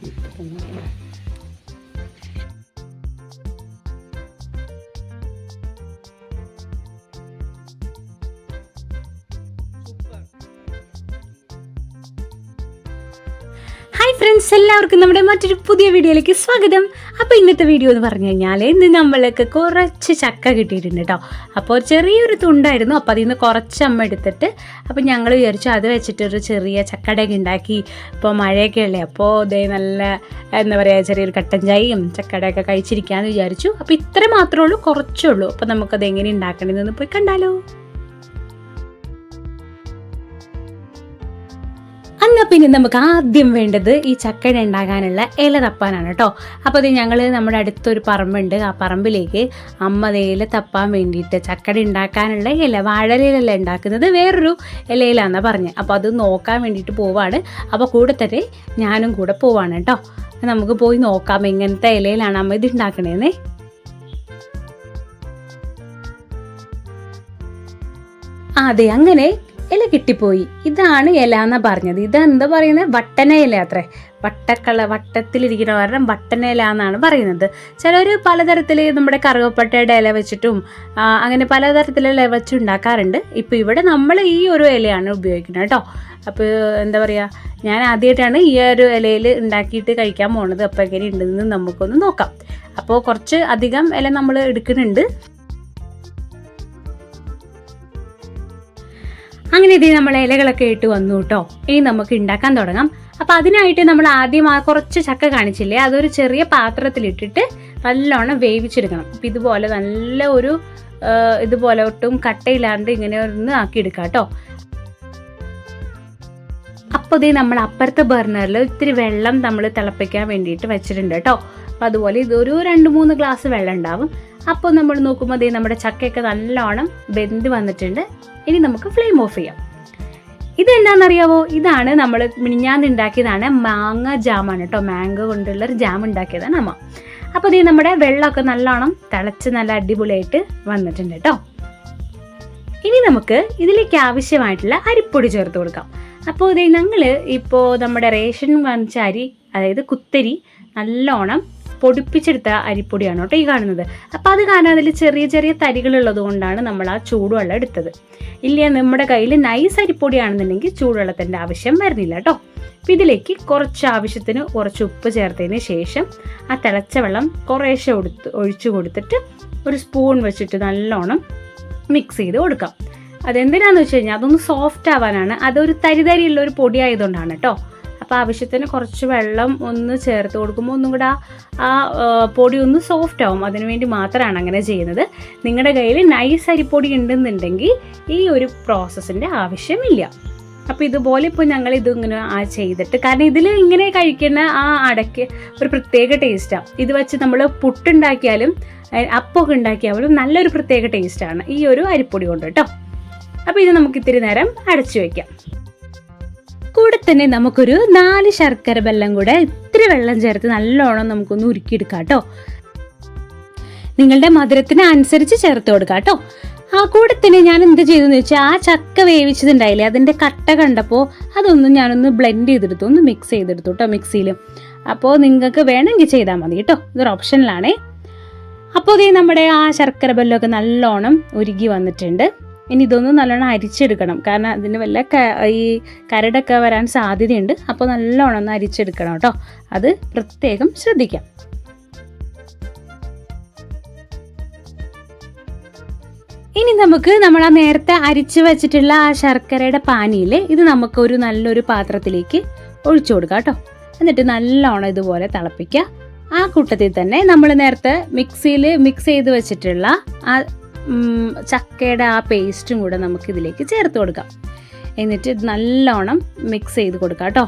嗯思わ。ഫ്രണ്ട്സ് എല്ലാവർക്കും നമ്മുടെ മറ്റൊരു പുതിയ വീഡിയോയിലേക്ക് സ്വാഗതം. അപ്പോൾ ഇന്നത്തെ വീഡിയോ എന്ന് പറഞ്ഞു കഴിഞ്ഞാൽ ഇന്ന് നമ്മൾക്ക് കുറച്ച് ചക്ക കിട്ടിയിട്ടുണ്ട് കേട്ടോ അപ്പോൾ ചെറിയൊരു തുണ്ടായിരുന്നു. അപ്പോൾ അതിൽ നിന്ന് കുറച്ച് അമ്മ എടുത്തിട്ട് അപ്പോൾ ഞങ്ങൾ വിചാരിച്ചു അത് വെച്ചിട്ടൊരു ചെറിയ ചക്കടയൊക്കെ ഉണ്ടാക്കി. ഇപ്പോൾ മഴയൊക്കെ അല്ലേ? അപ്പോൾ ഇതേ നല്ല എന്താ പറയുക ചെറിയൊരു കട്ടൻ ചായയും ചക്കടയൊക്കെ കഴിച്ചിരിക്കാമെന്ന് വിചാരിച്ചു. അപ്പോൾ ഇത്ര മാത്രമേ ഉള്ളൂ കുറച്ചേ ഉള്ളൂ. അപ്പോൾ നമുക്കത് എങ്ങനെ ഉണ്ടാക്കണമെന്ന് പോയി കണ്ടാലോ. എന്നാൽ പിന്നെ നമുക്ക് ആദ്യം വേണ്ടത് ഈ ചക്കട ഉണ്ടാകാനുള്ള ഇല തപ്പാനാണ് കേട്ടോ അപ്പോൾ അത് ഞങ്ങൾ നമ്മുടെ അടുത്തൊരു പറമ്പുണ്ട്. ആ പറമ്പിലേക്ക് അമ്മ ഇല തപ്പാൻ വേണ്ടിയിട്ട് ചക്കട ഉണ്ടാക്കാനുള്ള ഇല വാഴലയിലല്ല ഉണ്ടാക്കുന്നത്? വേറൊരു ഇലയിലാണെന്നാണ് പറഞ്ഞത് അപ്പോൾ അത് നോക്കാൻ വേണ്ടിയിട്ട് പോവാണ്. അപ്പോൾ കൂടെ തന്നെ ഞാനും കൂടെ പോവാണ് കേട്ടോ നമുക്ക് പോയി നോക്കാം എങ്ങനത്തെ ഇലയിലാണ് അമ്മ ഇത് ഉണ്ടാക്കണേന്നേ. അതെ അങ്ങനെ ഇല കിട്ടിപ്പോയി. ഇതാണ് ഇല എന്നാ പറഞ്ഞത്. ഇത് എന്താ പറയുന്നത് വട്ടന ഇല അത്രേ. വട്ടക്കള വട്ടത്തിലിരിക്കുന്ന കാരണം ഇല എന്നാണ് പറയുന്നത്. ചിലർ പലതരത്തിൽ നമ്മുടെ കറുവപ്പട്ടയുടെ ഇല വെച്ചിട്ടും അങ്ങനെ പലതരത്തിലുള്ള ഇല വെച്ച് ഉണ്ടാക്കാറുണ്ട്. ഇപ്പോൾ ഇവിടെ നമ്മൾ ഈ ഒരു ഇലയാണ് ഉപയോഗിക്കുന്നത് കേട്ടോ. അപ്പോൾ എന്താ പറയുക ഞാൻ ആദ്യമായിട്ടാണ് ഈ ഒരു ഇലയിൽ ഉണ്ടാക്കിയിട്ട് കഴിക്കാൻ പോണത്. അപ്പോൾ എങ്ങനെ ഉണ്ടെന്ന് നമുക്കൊന്ന് നോക്കാം. അപ്പോൾ കുറച്ച് അധികം ഇല നമ്മൾ എടുക്കുന്നുണ്ട്. അങ്ങനെ ഇത് നമ്മൾ ഇലകളൊക്കെ ഇട്ട് വന്നു കേട്ടോ. ഇനി നമുക്ക് ഉണ്ടാക്കാൻ തുടങ്ങാം. അപ്പം അതിനായിട്ട് നമ്മൾ ആദ്യം ആ കുറച്ച് ചക്ക കാണിച്ചില്ലേ? അതൊരു ചെറിയ പാത്രത്തിലിട്ടിട്ട് നല്ലോണം വേവിച്ചെടുക്കണം. അപ്പം ഇതുപോലെ നല്ല ഒരു ഇതുപോലെ ഒട്ടും കട്ടയില്ലാണ്ട് ഇങ്ങനെ ഒന്ന് ആക്കിയെടുക്കാം കേട്ടോ. അപ്പോൾ ഇതേ നമ്മൾ അപ്പുറത്തെ ബർണറിൽ ഇത്തിരി വെള്ളം നമ്മൾ തിളപ്പിക്കാൻ വേണ്ടിയിട്ട് വെച്ചിട്ടുണ്ട് കേട്ടോ. അപ്പം അതുപോലെ ഇതൊരു രണ്ട് മൂന്ന് ഗ്ലാസ് വെള്ളം ഉണ്ടാവും. അപ്പോൾ നമ്മൾ നോക്കുമ്പോൾ ഇതേ നമ്മുടെ ചക്കയൊക്കെ നല്ലോണം വെന്ത് വന്നിട്ടുണ്ട്. ഇനി നമുക്ക് ഫ്ലെയിം ഓഫ് ചെയ്യാം. ഇത് ഇതെന്താണെന്നറിയാവോ ഇതാണ് നമ്മൾ മിനിഞ്ഞാന്നുണ്ടാക്കിയതാണ് മാങ്ങ ജാമാണ് കേട്ടോ. മാങ്ങ കൊണ്ടുള്ള ഒരു ജാം ഉണ്ടാക്കിയതാണ് അമ്മ. അപ്പോൾ ഇത് നമ്മുടെ വെള്ളമൊക്കെ നല്ലോണം തിളച്ച് നല്ല അടിപൊളിയായിട്ട് വന്നിട്ടുണ്ട് കേട്ടോ. ഇനി നമുക്ക് ഇതിലേക്ക് ആവശ്യമായിട്ടുള്ള അരിപ്പൊടി ചേർത്ത് കൊടുക്കാം. അപ്പോൾ ഇത് ഞങ്ങൾ ഇപ്പോൾ നമ്മുടെ റേഷൻ വാങ്ങിച്ച അരി അതായത് കുത്തരി നല്ലോണം പൊടിപ്പിച്ചെടുത്ത അരിപ്പൊടിയാണ് കേട്ടോ ഈ കാണുന്നത്. അപ്പോൾ അത് കാരണം അതിൽ ചെറിയ ചെറിയ തരികളുള്ളത് കൊണ്ടാണ് നമ്മൾ ആ ചൂടുവെള്ളം എടുത്തത്. ഇല്ല നമ്മുടെ കയ്യിൽ നൈസ് അരിപ്പൊടിയാണെന്നുണ്ടെങ്കിൽ ചൂടുവെള്ളത്തിന്റെ ആവശ്യം വരുന്നില്ല കേട്ടോ. അപ്പം ഇതിലേക്ക് കുറച്ച് ആവശ്യത്തിന് കുറച്ച് ഉപ്പ് ചേർത്തതിന് ശേഷം ആ തിളച്ച വെള്ളം കുറേശ്ശെ കൊടുത്ത് ഒഴിച്ചു കൊടുത്തിട്ട് ഒരു സ്പൂൺ വെച്ചിട്ട് നല്ലോണം മിക്സ് ചെയ്ത് കൊടുക്കാം. അതെന്തിനാന്ന് വെച്ച് കഴിഞ്ഞാൽ അതൊന്ന് സോഫ്റ്റ് ആവാനാണ്. അതൊരു തരിതരിയുള്ള ഒരു പൊടി ആയതുകൊണ്ടാണ് കേട്ടോ. അപ്പോൾ ആവശ്യത്തിന് കുറച്ച് വെള്ളം ഒന്ന് ചേർത്ത് കൊടുക്കുമ്പോൾ ഒന്നും കൂടെ ആ- പൊടി ഒന്ന് സോഫ്റ്റ് ആവും. അതിന് വേണ്ടി മാത്രമാണ് അങ്ങനെ ചെയ്യുന്നത്. നിങ്ങളുടെ കയ്യിൽ നൈസ് അരിപ്പൊടി ഉണ്ടെന്നുണ്ടെങ്കിൽ ഈ ഒരു പ്രോസസ്സിന്റെ ആവശ്യമില്ല. അപ്പോൾ ഇതുപോലെ ഇപ്പോൾ ഞങ്ങൾ ഇതിങ്ങനെ ആ ചെയ്തിട്ട് കാരണം ഇതിൽ ഇങ്ങനെ കഴിക്കുന്ന ആ അടയ്ക്ക് ഒരു പ്രത്യേക ടേസ്റ്റാണ് ഇത് വെച്ച് നമ്മൾ പുട്ടുണ്ടാക്കിയാലും അപ്പമൊക്കെ ഉണ്ടാക്കിയാലും നല്ലൊരു പ്രത്യേക ടേസ്റ്റാണ് ഈ ഒരു അരിപ്പൊടി കൊണ്ട് കേട്ടോ. അപ്പോൾ ഇത് നമുക്ക് ഇത്തിരി നേരം അടച്ചു വയ്ക്കാം കൂടെ തന്നെ നമുക്കൊരു നാല് ശർക്കര ബെല്ലം കൂടെ ഇത്തിരി വെള്ളം ചേർത്ത് നല്ലോണം നമുക്കൊന്ന് ഉരുക്കിയെടുക്കാം കേട്ടോ. നിങ്ങളുടെ മധുരത്തിന് അനുസരിച്ച് ചേർത്ത് കൊടുക്കാം കേട്ടോ. ആ കൂടെ തന്നെ ഞാൻ എന്ത് ചെയ്തെന്ന് വെച്ചാൽ ആ ചക്ക വേവിച്ചതുണ്ടായില്ലേ അതിന്റെ കട്ട കണ്ടപ്പോൾ അതൊന്നും ഞാനൊന്ന് ബ്ലെൻഡ് ചെയ്തെടുത്തു ഒന്ന് മിക്സ് ചെയ്തെടുത്തു കേട്ടോ മിക്സിയിൽ അപ്പോൾ നിങ്ങൾക്ക് വേണമെങ്കിൽ ചെയ്താൽ മതി കേട്ടോ ഇതൊരു ഓപ്ഷനിലാണേ അപ്പോൾ ഇതേ നമ്മുടെ ആ ശർക്കര ബെല്ലമൊക്കെ നല്ലോണം ഉരുകി വന്നിട്ടുണ്ട്. ഇനി ഇതൊന്ന് നല്ലോണം അരിച്ചെടുക്കണം. കാരണം അതിന് വല്ല ഈ കരടൊക്കെ വരാൻ സാധ്യതയുണ്ട്. അപ്പോൾ നല്ലോണം ഒന്ന് അരിച്ചെടുക്കണം കേട്ടോ. അത് പ്രത്യേകം ശ്രദ്ധിക്കാം. ഇനി നമുക്ക് നമ്മൾ ആ നേരത്തെ അരിച്ചു വെച്ചിട്ടുള്ള ആ ശർക്കരയുടെ പാനിയിൽ ഇത് നമുക്കൊരു നല്ലൊരു പാത്രത്തിലേക്ക് ഒഴിച്ചു കൊടുക്കാം കേട്ടോ. എന്നിട്ട് നല്ലോണം ഇതുപോലെ തിളപ്പിക്കുക. ആ കൂട്ടത്തിൽ തന്നെ നമ്മൾ നേരത്തെ മിക്സിയിൽ മിക്സ് ചെയ്ത് വെച്ചിട്ടുള്ള ആ ചക്കയുടെ ആ പേസ്റ്റും കൂടെ നമുക്ക് ഇതിലേക്ക് ചേർത്ത് കൊടുക്കാം. എന്നിട്ട് ഇത് നല്ലോണം മിക്സ് ചെയ്ത് കൊടുക്കാം കേട്ടോ.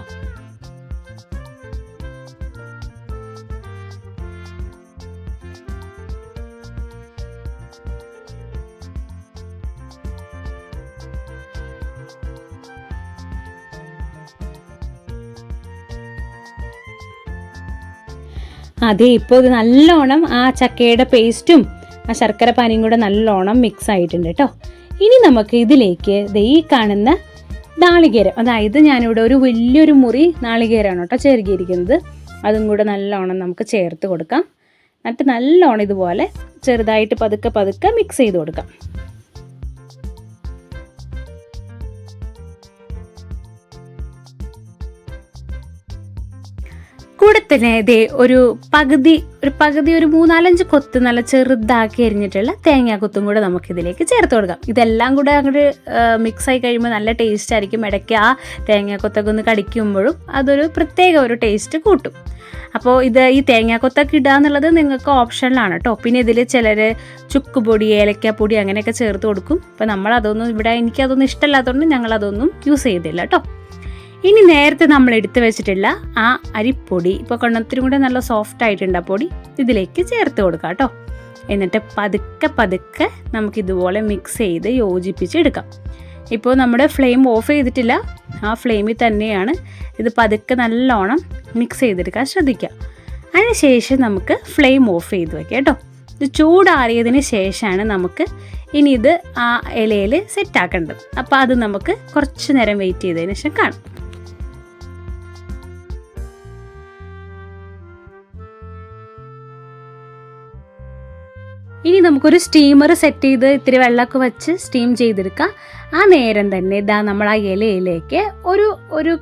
അതെ ഇപ്പോൾ ഇത് നല്ലോണം ആ ചക്കയുടെ പേസ്റ്റും ആ ശർക്കര പാനിയും കൂടെ നല്ലോണം മിക്സ് ആയിട്ടുണ്ട് കേട്ടോ ഇനി നമുക്ക് ഇതിലേക്ക് ഈ കാണുന്ന നാളികേരം അതായത് ഞാനിവിടെ ഒരു വലിയൊരു മുറി നാളികേരമാണ് കേട്ടോ ചെറുകിയിരിക്കുന്നത് അതും കൂടെ നല്ലോണം നമുക്ക് ചേർത്ത് കൊടുക്കാം. എന്നിട്ട് നല്ലോണം ഇതുപോലെ ചെറുതായിട്ട് പതുക്കെ പതുക്കെ മിക്സ് ചെയ്ത് കൊടുക്കാം. തന്നെ ഇതേ ഒരു പകുതി ഒരു പകുതി ഒരു മൂന്നാലഞ്ച് കൊത്ത് നല്ല ചെറുതാക്കി അരിഞ്ഞിട്ടുള്ള തേങ്ങാ കൊത്തും കൂടെ നമുക്കിതിലേക്ക് ചേർത്ത് കൊടുക്കാം. ഇതെല്ലാം കൂടെ അങ്ങോട്ട് മിക്സ് ആയി കഴിയുമ്പോൾ നല്ല ടേസ്റ്റ് ആയിരിക്കും. ഇടയ്ക്ക് ആ തേങ്ങാ കൊത്തൊക്കെ ഒന്ന് കടിക്കുമ്പോഴും അതൊരു പ്രത്യേക ഒരു ടേസ്റ്റ് കൂട്ടും. അപ്പോൾ ഇത് ഈ തേങ്ങാക്കൊത്തൊക്കെ ഇടുക എന്നുള്ളത് നിങ്ങൾക്ക് ഓപ്ഷനിലാണ് കേട്ടോ പിന്നെ ഇതിൽ ചിലർ ചുക്കുപൊടി ഏലക്കാപ്പൊടി അങ്ങനെയൊക്കെ ചേർത്ത് കൊടുക്കും. അപ്പോൾ നമ്മൾ അതൊന്നും ഇവിടെ എനിക്കതൊന്നും ഇഷ്ടമല്ലാത്തതുകൊണ്ട് ഞങ്ങളതൊന്നും യൂസ് ചെയ്തില്ല കേട്ടോ ഇനി നേരത്തെ നമ്മൾ എടുത്തു വെച്ചിട്ടുള്ള ആ അരിപ്പൊടി ഇപ്പോൾ കൊണ്ടത്തിനും കൂടെ നല്ല സോഫ്റ്റ് ആയിട്ടുണ്ട് ആ പൊടി ഇതിലേക്ക് ചേർത്ത് കൊടുക്കാം കേട്ടോ. എന്നിട്ട് പതുക്കെ പതുക്കെ നമുക്ക് ഇതുപോലെ മിക്സ് ചെയ്ത് യോജിപ്പിച്ച് എടുക്കാം. ഇപ്പോൾ നമ്മുടെ ഫ്ലെയിം ഓഫ് ചെയ്തിട്ടില്ല ആ ഫ്ലെയിമിൽ തന്നെയാണ് ഇത് പതുക്കെ നല്ലോണം മിക്സ് ചെയ്തെടുക്കാൻ ശ്രദ്ധിക്കുക. അതിനുശേഷം നമുക്ക് ഫ്ലെയിം ഓഫ് ചെയ്ത് വെക്കാം കേട്ടോ. ഇത് ചൂടാറിയതിന് ശേഷമാണ് നമുക്ക് ഇനി ഇത് ആ ഇലയിൽ സെറ്റാക്കേണ്ടത് അപ്പോൾ അത് നമുക്ക് കുറച്ച് നേരം വെയിറ്റ് ചെയ്തതിന് ശേഷം കാണാം. ഇനി നമുക്കൊരു സ്റ്റീമർ സെറ്റ് ചെയ്ത് ഇത്തിരി വെള്ളമൊക്കെ വെച്ച് സ്റ്റീം ചെയ്തെടുക്കാം. ആ നേരം തന്നെ ഇതാ നമ്മൾ ആ ഇലയിലേക്ക് ഒരു ഒരു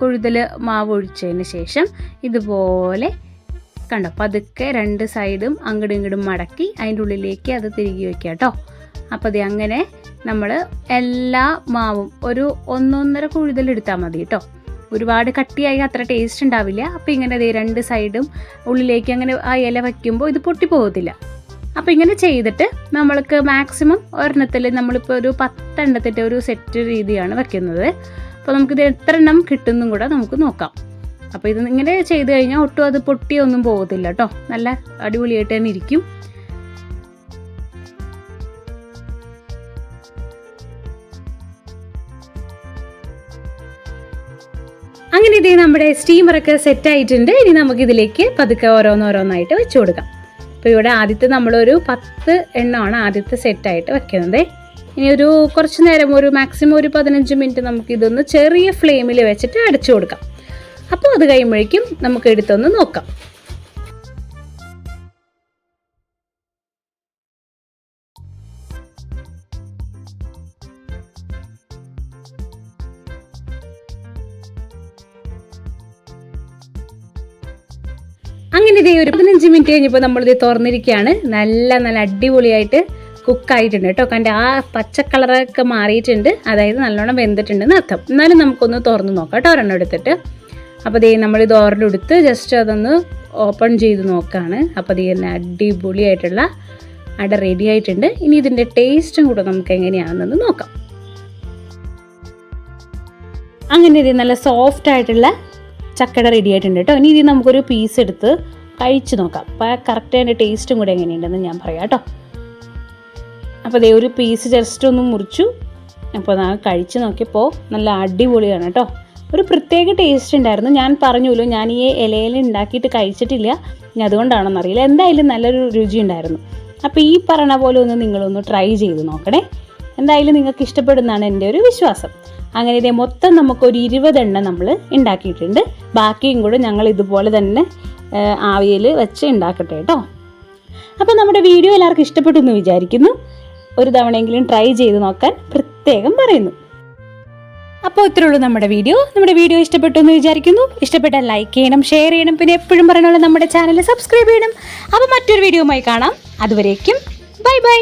കുഴുതൽ മാവ് ഒഴിച്ചതിന് ശേഷം ഇതുപോലെ കണ്ടോ പതുക്കെ രണ്ട് സൈഡും അങ്ങടും ഇങ്ങടും മടക്കി അതിന്റെ ഉള്ളിലേക്ക് അത് തിരികെ വയ്ക്കുക കേട്ടോ. അപ്പോൾ അത് അങ്ങനെ നമ്മൾ എല്ലാ മാവും ഒരു ഒന്നൊന്നര കുഴുതൽ എടുത്താൽ മതി കേട്ടോ. ഒരുപാട് കട്ടിയായി അത്ര ടേസ്റ്റ് ഉണ്ടാവില്ല. അപ്പോൾ ഇങ്ങനെ രണ്ട് സൈഡും ഉള്ളിലേക്ക് അങ്ങനെ ആ ഇല വയ്ക്കുമ്പോൾ ഇത് പൊട്ടി പൊട്ടിപ്പോകത്തില്ല. അപ്പോൾ ഇങ്ങനെ ചെയ്തിട്ട് നമ്മൾക്ക് മാക്സിമം ഒരെണ്ണത്തിൽ നമ്മളിപ്പോൾ ഒരു പത്തെണ്ണത്തിന്റെ ഒരു സെറ്റ് രീതിയാണ് വെക്കുന്നത്. അപ്പോൾ നമുക്കിത് എത്ര എണ്ണം കിട്ടുന്നും കൂടെ നമുക്ക് നോക്കാം. അപ്പോൾ ഇത് ഇങ്ങനെ ചെയ്ത് കഴിഞ്ഞാൽ ഒട്ടും അത് പൊട്ടിയൊന്നും പോകത്തില്ല കേട്ടോ നല്ല അടിപൊളിയായിട്ട് തന്നെ ഇരിക്കും. അങ്ങനെ ഇതേ നമ്മുടെ സ്റ്റീമറൊക്കെ സെറ്റ് ആയിട്ടുണ്ട്. ഇനി നമുക്കിതിലേക്ക് പതുക്കെ ഓരോന്നോരോന്നായിട്ട് വെച്ചു കൊടുക്കാം. അപ്പോൾ ഇവിടെ ആദ്യത്തെ നമ്മളൊരു പത്ത് എണ്ണമാണ് ആദ്യത്തെ സെറ്റായിട്ട് വെക്കുന്നത്. ഇനി ഒരു കുറച്ച് നേരം ഒരു മാക്സിമം ഒരു പതിനഞ്ച് മിനിറ്റ് നമുക്ക് ഇതൊന്ന് ചെറിയ ഫ്ലെയിമിൽ വെച്ചിട്ട് അടച്ചു കൊടുക്കാം. അപ്പോൾ അത് കഴിയുമ്പോഴേക്കും നമുക്ക് എടുത്തൊന്ന് നോക്കാം. അങ്ങനെ ഇതേ ഒരു പതിനഞ്ച് മിനിറ്റ് കഴിഞ്ഞപ്പോൾ നമ്മളിത് തുറന്നിരിക്കുകയാണ് നല്ല നല്ല അടിപൊളിയായിട്ട് കുക്കായിട്ടുണ്ട് കേട്ടോ. കണ്ട ആ പച്ച കളറൊക്കെ മാറിയിട്ടുണ്ട്. അതായത് നല്ലോണം വെന്തിട്ടുണ്ടെന്ന് അർത്ഥം. എന്നാലും നമുക്കൊന്ന് തുറന്ന് നോക്കാം കേട്ടോ ഒരെണ്ണം എടുത്തിട്ട്. അപ്പോൾ ദേ നമ്മൾ ഇത് ഓർഡർ ജസ്റ്റ് അതൊന്ന് ഓപ്പൺ ചെയ്ത് നോക്കുകയാണ് അപ്പോൾ ദേ തന്നെ അടിപൊളിയായിട്ടുള്ള അട റെഡി ആയിട്ടുണ്ട്. ഇനി ഇതിന്റെ ടേസ്റ്റും കൂടെ നമുക്ക് എങ്ങനെയാണെന്ന് നോക്കാം. അങ്ങനെ ഇത് നല്ല സോഫ്റ്റ് ആയിട്ടുള്ള ചക്കട റെഡി ആയിട്ടുണ്ട് കേട്ടോ ഇനി ഇത് നമുക്കൊരു പീസ് എടുത്ത് കഴിച്ച് നോക്കാം. അപ്പോൾ കറക്റ്റ് അതിന്റെ ടേസ്റ്റും കൂടെ എങ്ങനെയുണ്ടെന്ന് ഞാൻ പറയാം കേട്ടോ അപ്പോൾ അതേ ഒരു പീസ് ജസ്റ്റ് ഒന്ന് മുറിച്ചു. അപ്പോൾ ഞാൻ കഴിച്ച് നോക്കിയപ്പോൾ നല്ല അടിപൊളിയാണ് കേട്ടോ ഒരു പ്രത്യേക ടേസ്റ്റ് ഉണ്ടായിരുന്നു. ഞാൻ പറഞ്ഞല്ലോ ഞാൻ ഈ ഇലയിൽ ഉണ്ടാക്കിയിട്ട് കഴിച്ചിട്ടില്ല. ഇനി അതുകൊണ്ടാണെന്നറിയില്ല. എന്തായാലും നല്ലൊരു രുചി ഉണ്ടായിരുന്നു. അപ്പോൾ ഈ പറഞ്ഞ പോലെ ഒന്ന് നിങ്ങളൊന്ന് ട്രൈ ചെയ്ത് നോക്കണേ. എന്തായാലും നിങ്ങൾക്ക് ഇഷ്ടപ്പെടുന്നതാണ് എന്റെ ഒരു വിശ്വാസം. അങ്ങനെ ഇതേ മൊത്തം നമുക്കൊരു ഇരുപതെണ്ണം നമ്മൾ ഉണ്ടാക്കിയിട്ടുണ്ട്. ബാക്കിയും കൂടെ ഞങ്ങൾ ഇതുപോലെ തന്നെ ആവിയിൽ വെച്ച് ഉണ്ടാക്കട്ടെ കേട്ടോ. അപ്പോൾ നമ്മുടെ വീഡിയോ എല്ലാവർക്കും ഇഷ്ടപ്പെട്ടു എന്ന് വിചാരിക്കുന്നു. ഒരു തവണയെങ്കിലും ട്രൈ ചെയ്ത് നോക്കാൻ പ്രത്യേകം പറയുന്നു. അപ്പോൾ ഇത്രയുള്ളൂ നമ്മുടെ വീഡിയോ. നമ്മുടെ വീഡിയോ ഇഷ്ടപ്പെട്ടു എന്ന് വിചാരിക്കുന്നു. ഇഷ്ടപ്പെട്ടാൽ ലൈക്ക് ചെയ്യണം ഷെയർ ചെയ്യണം പിന്നെ എപ്പോഴും പറയാനുള്ള നമ്മുടെ ചാനൽ സബ്സ്ക്രൈബ് ചെയ്യണം. അപ്പോൾ മറ്റൊരു വീഡിയോയുമായി കാണാം. അതുവരേക്കും ബൈ ബൈ